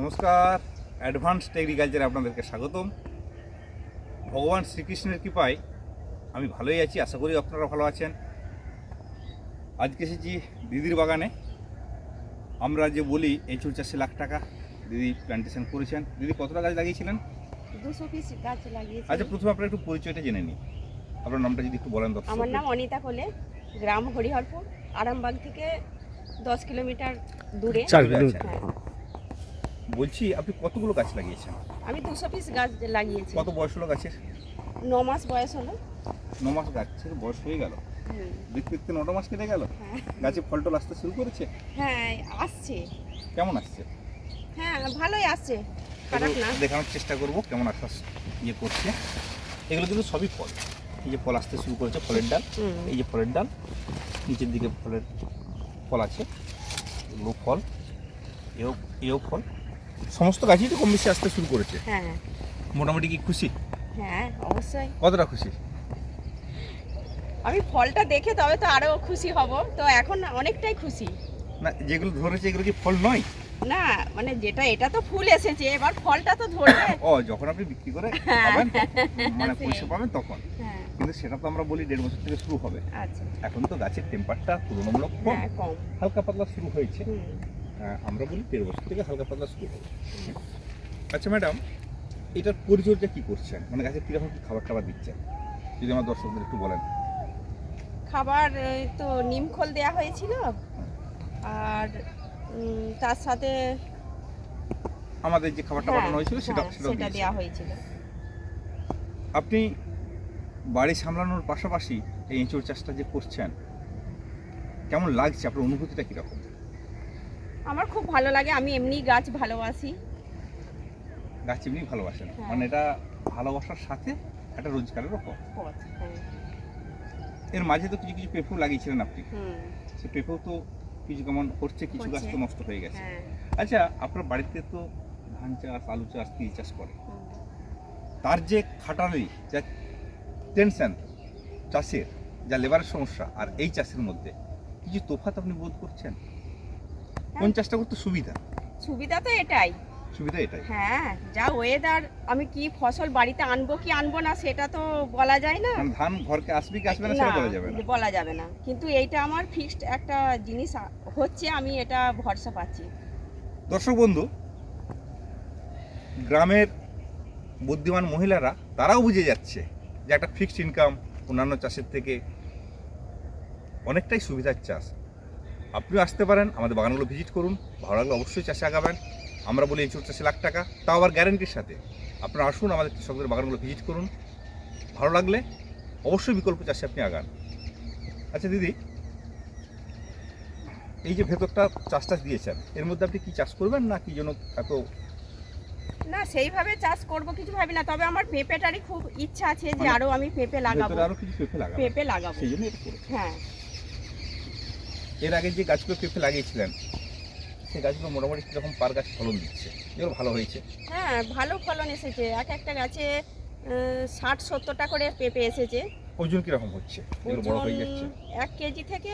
নমস্কার অ্যাডভান্সড এগ্রিকালচারে আপনাদেরকে স্বাগতম। ভগবান শ্রীকৃষ্ণের কৃপায় আমি ভালোই আছি আশা করি আপনারা ভালো আছেন। আজকে এসেছি দিদির বাগানে। আমরা যে বলি এঁচুর চাষে লাখ টাকা দিদি প্ল্যান্টেশন করেছেন। দিদি কতটা গাছ লাগিয়েছিলেন? দুশো পিস গাছ লাগিয়েছি। আচ্ছা প্রথমে আপনার একটু পরিচয়টা জেনে নিই। আপনার নামটা যদি একটু বলেন দর্শক আমার নাম অনিতা কোলে গ্রাম হরিহরপুর আরামবাগ থেকে দশ কিলোমিটার দূরে। চার। কিলোমিটার। বলছি আপনি কতগুলো গাছ লাগিয়েছেন? আমি দুশো পিস গাছ লাগিয়েছি। কত বয়স হলো গাছের? ন মাস বয়স হলো। ন মাস গাছের বয়স হয়ে গেল। দেখতে দেখতে নটা মাস কেটে গেল? হ্যাঁ। গাছে ফল টল আসতে শুরু করেছে? হ্যাঁ আসছে। কেমন আসছে? হ্যাঁ ভালোই আসছে। খারাপ না। দেখানোর চেষ্টা করব কেমন আশ্বাস ইয়ে করছে। এগুলো কিন্তু সবই ফল। এই যে ফল আসতে শুরু করেছে ফলের ডাল। এই যে ফলের ডাল নিচের দিকে ফলের ফল আছে। এগুলো ফল। এও এও ফল। সমস্ত গাছই তো কম বেশি আসতে শুরু করেছে। হ্যাঁ। মোটামুটি কি খুশি? হ্যাঁ অবশ্যই। কতটা খুশি? আমি ফলটা দেখে তবে তো আরও খুশি হব। তো এখন অনেকটাই খুশি। না যেগুলো ধরেছে এগুলো কি ফল নয়? না মানে যেটা এটা তো ফুল এসেছে এবার ফলটা তো ধরবে। ও যখন আপনি বিক্রি করে পাবেন মানে পয়সা পাবেন তখন। হ্যাঁ। কিন্তু সেটা তো আমরা বলি দেড় বছর থেকে শুরু হবে। আচ্ছা। এখন তো গাছের টেম্পারটা তুলনামূলক কম। হ্যাঁ কম। হালকা পাতলা শুরু হয়েছে। আমরা বলি দেড় বছর থেকে হালকা পাতলা শুরু হবে। আচ্ছা ম্যাডাম এটার পরিচর্যা কি করছেন? মানে গাছের কীরকম কি খাবার টাবার দিচ্ছেন? যদি আমার দর্শকদের একটু বলেন। খাবার তো নিমখোল দেয়া হয়েছিল। আর তার সাথে আমাদের যে খাবারটা হ্যাঁ, পাঠানো হয়েছিল সেটা হ্যাঁ, সেটা দিয়েছেন। দেওয়া হয়েছিল। আপনি বাড়ি সামলানোর পাশাপাশি এই এঁচড় চাষটা যে করছেন কেমন লাগছে? আপনার অনুভূতিটা কীরকম? আমার খুব ভালো লাগে আমি এমনি গাছ ভালোবাসি। গাছ এমনি ভালোবাসেন হ্যাঁ। মানে এটা ভালোবাসার সাথে একটা রোজগারের পথ পথ হ্যাঁ। এর মাঝে তো কিছু কিছু পেঁপেও লাগিয়েছিলেন আপনি। হুম। সে পেঁপেও তো কিছু কেমন হচ্ছে কিছু গাছ। তো নষ্ট হয়ে গেছে। হ্যাঁ। আচ্ছা আপনার বাড়িতে তো ধান চাষ আলু চাষ তিল চাষ করে। তার যে খাটালি যা টেনশন চাষের যা লেবারের সমস্যা আর এই চাষের মধ্যে কিছু তোফাত আপনি বোধ করছেন? কোন চাষটা করতে সুবিধা? সুবিধা তো এটাই। সুবিধা এটাই। হ্যাঁ যা ওয়েদার আমি কি ফসল বাড়িতে আনব কি আনব না সেটা তো বলা যায় না। ধান ঘরকে আসবে কি আসবে না সেটা বলা যাবে না। বলা যাবে না। কিন্তু এইটা আমার ফিক্সড একটা জিনিস হচ্ছে আমি এটা ভরসা পাচ্ছি। দর্শক বন্ধু গ্রামের বুদ্ধিমান মহিলারা তারাও বুঝে যাচ্ছে যে একটা ফিক্সড ইনকাম অন্যান্য চাষের থেকে অনেকটাই সুবিধার চাষ। আপনিও আসতে পারেন আমাদের বাগানগুলো ভিজিট করুন ভালো লাগলে অবশ্যই চাষে আগাবেন। আমরা বলি এঁচুর চাষে লাখ টাকা তাও আবার গ্যারেন্টির সাথে। আপনারা আসুন আমাদের কৃষকদের বাগানগুলো ভিজিট করুন। ভালো লাগলে অবশ্যই বিকল্প চাষে আপনি আগান। আচ্ছা দিদি এই যে ভেতরটা চাষ টাস দিয়েছেন এর মধ্যে আপনি কি চাষ করবেন না কি জন্য এত না সেইভাবে চাষ করব কিছু ভাবি না তবে আমার পেঁপেটারই খুব ইচ্ছা আছে যে মানে আরও আমি পেঁপে লাগাবো। আরও কিছু পেঁপে লাগাবেন পেঁপে লাগাবো। সেই জন্য হ্যাঁ। এর আগে যে গাছগুলো পেঁপে লাগিয়েছিলেন সেই গাছগুলো মোটামুটি কীরকম পার গাছ ফলন দিচ্ছে? এগুলো ভালো হয়েছে? হ্যাঁ ভালো ফলন এসেছে। এক একটা গাছে ষাট সত্তরটা করে পেঁপে এসেছে। ওজন কীরকম হচ্ছে? বড় হয়ে যাচ্ছে? এক কেজি থেকে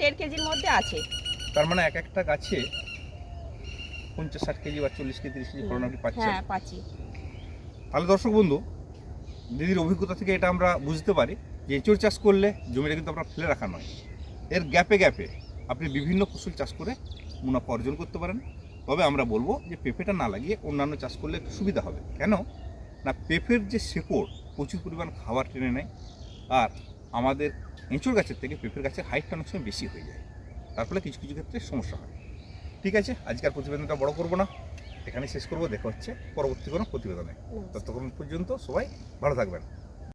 দেড় কেজির মধ্যে আছে। তার মানে এক একটা গাছে পঞ্চাশ ষাট কেজি বা চল্লিশ কেজি তিরিশ কেজি ফলন আপনি পাচ্ছেন। হ্যাঁ পাচ্ছি। তাহলে দর্শক বন্ধু দিদির অভিজ্ঞতা থেকে এটা আমরা বুঝতে পারি যে এঁচড় চাষ করলে জমিটা কিন্তু আপনার ফেলে রাখা নয়। এর গ্যাপে গ্যাপে আপনি বিভিন্ন ফসল চাষ করে মুনাফা অর্জন করতে পারেন। তবে আমরা বলব যে পেঁপেটা না লাগিয়ে অন্যান্য চাষ করলে একটু সুবিধা হবে। কেন? না পেঁপের যে শেকড় প্রচুর পরিমাণ খাবার টেনে নেয় আর আমাদের এঁচড় গাছের থেকে পেঁপের গাছের হাইটটা অনেক সময় বেশি হয়ে যায়। তার ফলে কিছু কিছু ক্ষেত্রে সমস্যা হয়। ঠিক আছে? আজকের প্রতিবেদনটা বড় করব না। এখানে শেষ করব। দেখা হচ্ছে পরবর্তী কোনো প্রতিবেদনে। ততক্ষণ পর্যন্ত সবাই ভালো থাকবেন।